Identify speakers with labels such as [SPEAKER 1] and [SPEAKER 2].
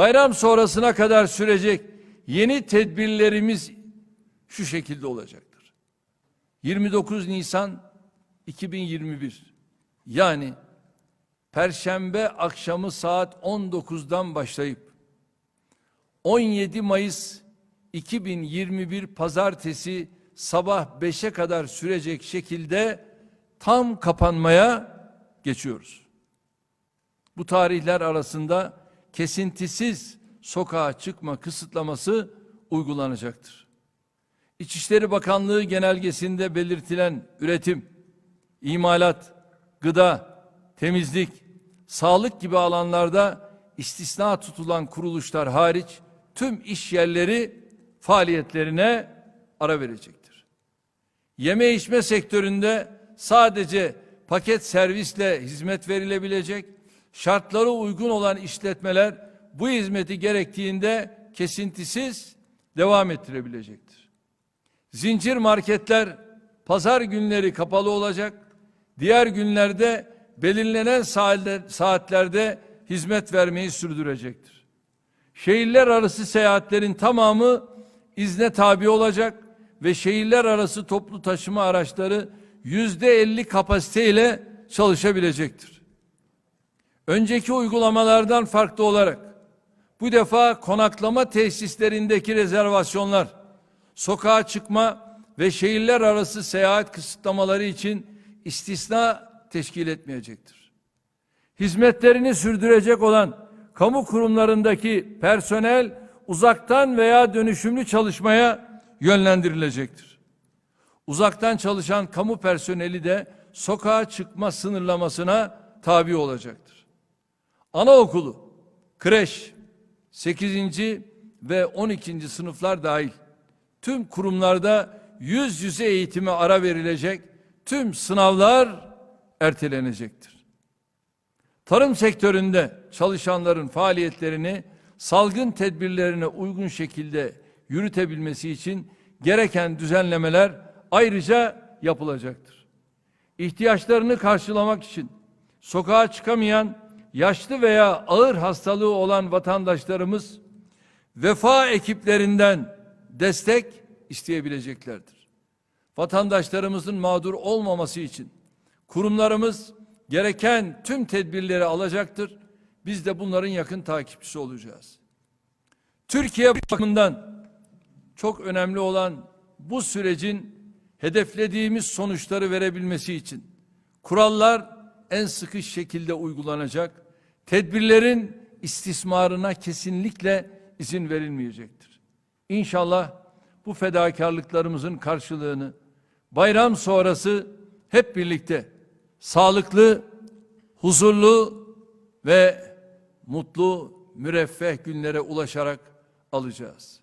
[SPEAKER 1] Bayram sonrasına kadar sürecek yeni tedbirlerimiz şu şekilde olacaktır. 29 Nisan 2021 yani Perşembe akşamı saat 19'dan başlayıp 17 Mayıs 2021 pazartesi sabah 5'e kadar sürecek şekilde tam kapanmaya geçiyoruz. Bu tarihler arasında kesintisiz sokağa çıkma kısıtlaması uygulanacaktır. İçişleri Bakanlığı genelgesinde belirtilen üretim, imalat, gıda, temizlik, sağlık gibi alanlarda istisna tutulan kuruluşlar hariç tüm iş yerleri faaliyetlerine ara verecektir. Yeme içme sektöründe sadece paket servisle hizmet verilebilecek, şartları uygun olan işletmeler bu hizmeti gerektiğinde kesintisiz devam ettirebilecektir. Zincir marketler pazar günleri kapalı olacak. Diğer günlerde belirlenen saatler- saatlerde hizmet vermeyi sürdürecektir. Şehirler arası seyahatlerin tamamı izne tabi olacak ve şehirler arası toplu taşıma araçları yüzde elli kapasiteyle çalışabilecektir. Önceki uygulamalardan farklı olarak bu defa konaklama tesislerindeki rezervasyonlar, sokağa çıkma ve şehirler arası seyahat kısıtlamaları için istisna teşkil etmeyecektir. Hizmetlerini sürdürecek olan kamu kurumlarındaki personel uzaktan veya dönüşümlü çalışmaya yönlendirilecektir. Uzaktan çalışan kamu personeli de sokağa çıkma sınırlamasına tabi olacaktır. Anaokulu, kreş, 8. ve 12. sınıflar dahil tüm kurumlarda yüz yüze eğitime ara verilecek, tüm sınavlar ertelenecektir. Tarım sektöründe çalışanların faaliyetlerini salgın tedbirlerine uygun şekilde yürütebilmesi için gereken düzenlemeler ayrıca yapılacaktır. İhtiyaçlarını karşılamak için sokağa çıkamayan yaşlı veya ağır hastalığı olan vatandaşlarımız vefa ekiplerinden destek isteyebileceklerdir. Vatandaşlarımızın mağdur olmaması için kurumlarımız gereken tüm tedbirleri alacaktır. Biz de bunların yakın takipçisi olacağız. Türkiye bakımından çok önemli olan bu sürecin hedeflediğimiz sonuçları verebilmesi için kurallar en sıkı şekilde uygulanacak. Tedbirlerin istismarına kesinlikle izin verilmeyecektir. İnşallah bu fedakarlıklarımızın karşılığını bayram sonrası hep birlikte sağlıklı, huzurlu ve mutlu, müreffeh günlere ulaşarak alacağız.